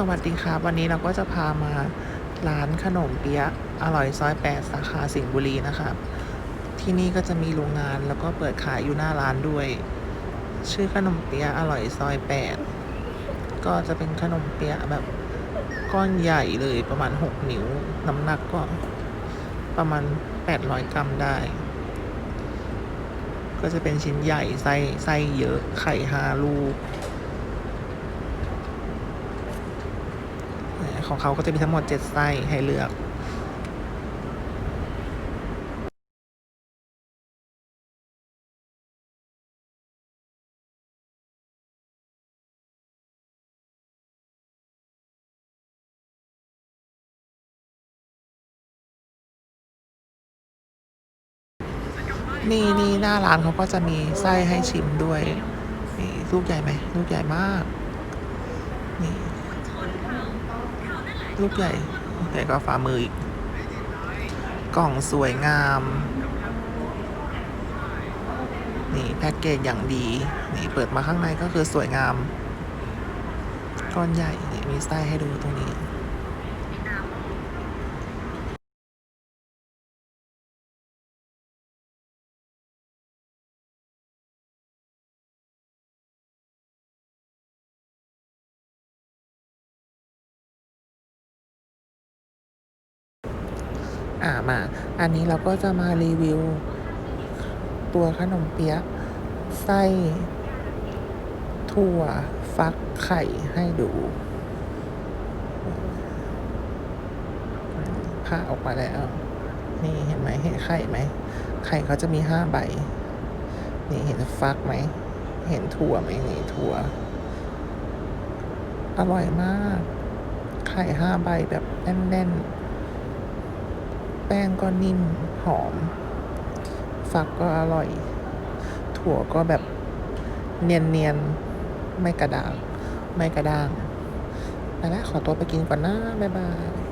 สวัสดีครับวันนี้เราก็จะพามาร้านขนมเปี๊ยะอร่อยซอย 8 สาขาสิงห์บุรีนะครับ ที่นี่ก็จะมีโรงงานแล้วก็เปิดขายอยู่หน้าร้านด้วย ชื่อขนมเปี๊ยะอร่อยซอย 8 ก็จะเป็นขนมเปี๊ยะแบบก้อนใหญ่เลยประมาณ 6 นิ้ว น้ำหนักก็ประมาณ 800 กรัมได้ ก็จะเป็นชิ้นใหญ่ไส้ไส้เยอะไข่ห้าลูก ของเขาก็จะมีทั้งหมด 7 ไส้ให้เลือกนี่นี่หน้าร้านเขาก็จะมีไส้ให้ชิมด้วย นี่ลูกใหญ่ไหมลูกใหญ่มาก นี่ ลูกใหญ่ แต่ก็ฝ่ามืออีก กล่องสวยงาม นี่ แพ็กเกจอย่างดี นี่ เปิดมาข้างในก็คือสวยงาม ก้อนใหญ่ นี่ มีไส้ให้ดูตรงนี้ อ่ามา อันนี้เราก็จะมารีวิว ตัวขนมเปี๊ยะไส้ ถั่วฟักไข่ให้ดูผ่าออกมาแล้ว นี่เห็นไหมเห็นไข่ไหม ไข่เขาจะมีห้าใบ นี่เห็นฟักไหม เห็นถั่วไหมนี่ถั่ว อร่อยมาก ไข่ห้าใบแบบแน่นๆ แป้งก็นิ่มหอมฟักก็อร่อย ถั่วก็แบบเนียนๆ ไม่กระด้าง ไม่กระด้างไปแล้วขอตัวไปกินก่อนนะ บ๊ายบาย